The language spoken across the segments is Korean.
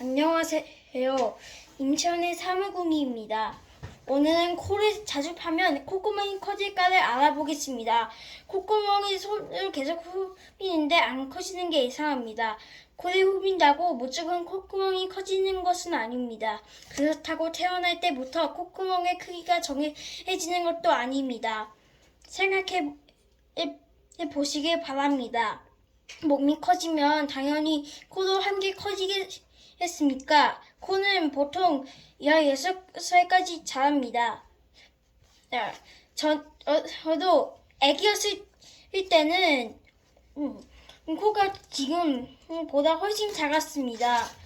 안녕하세요. 임천의 사무궁이입니다. 오늘은 코를 자주 파면 콧구멍이 커질까를 알아보겠습니다. 콧구멍이 손을 계속 후비는데 안 커지는 게 이상합니다. 코를 후빈다고 무조건 콧구멍이 커지는 것은 아닙니다. 그렇다고 태어날 때부터 콧구멍의 크기가 정해지는 것도 아닙니다. 생각해 보시길 바랍니다. 몸이 커지면 당연히 코도 함께 커지겠습니까? 코는 보통 16살까지 자랍니다. 자, 저, 어, 저도 아기였을 때는 음, 코가 지금보다 훨씬 작았습니다.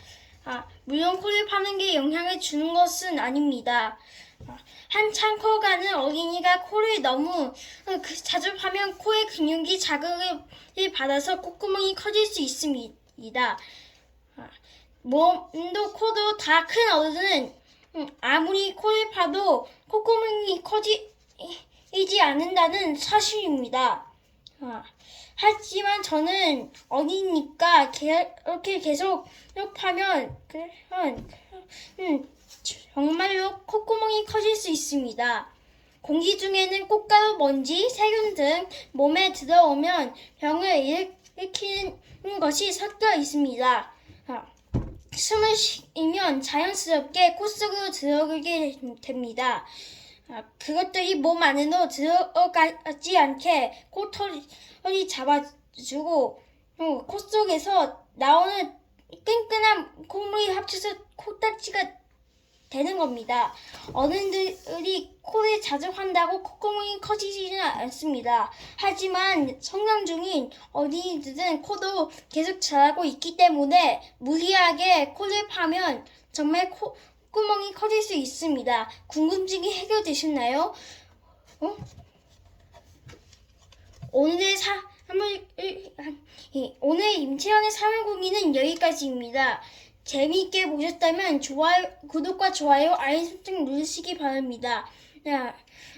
아, 물론 코를 파는 게 영향을 주는 것은 아닙니다. 아, 한참 커가는 어린이가 코를 너무 어, 그- 자주 파면 코의 근육이 자극을 받아서 콧구멍이 커질 수 있습니다. 아, 몸도 코도 다 큰 어른은 음, 아무리 코를 파도 콧구멍이 커지지 않는다는 사실입니다. 아, 하지만 저는 어리니까 이렇게 계속 파면 그런 음, 정말로 콧구멍이 커질 수 있습니다. 공기 중에는 꽃가루, 먼지, 세균 등 몸에 들어오면 병을 일으키는 것이 섞여 있습니다. 아, 숨을 쉬면 자연스럽게 코 속으로 들어가게 됩니다. 아, 그것들이 몸 안으로 들어가지 않게 코털이 잡아주고 어, 코 속에서 나오는 끈끈한 콧물이 합쳐서 코딱지가 되는 겁니다. 어른들이 코를 자주 한다고 콧구멍이 커지지는 않습니다. 하지만 성장 중인 어린이들은 코도 계속 자라고 있기 때문에 무리하게 코를 파면 정말 코, 콧구멍이 커질 수 있습니다. 궁금증이 해결되셨나요? 어? 오늘의 사, 삼을, 이, 오늘 임채연의 사물고기는 여기까지입니다. 재미있게 보셨다면 좋아요, 구독과 좋아요, 알림 설정 누르시기 바랍니다. 야,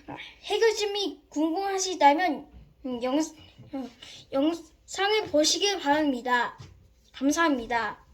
아, 해결점이 궁금하시다면 음, 영, 어, 영상을 보시길 바랍니다. 감사합니다.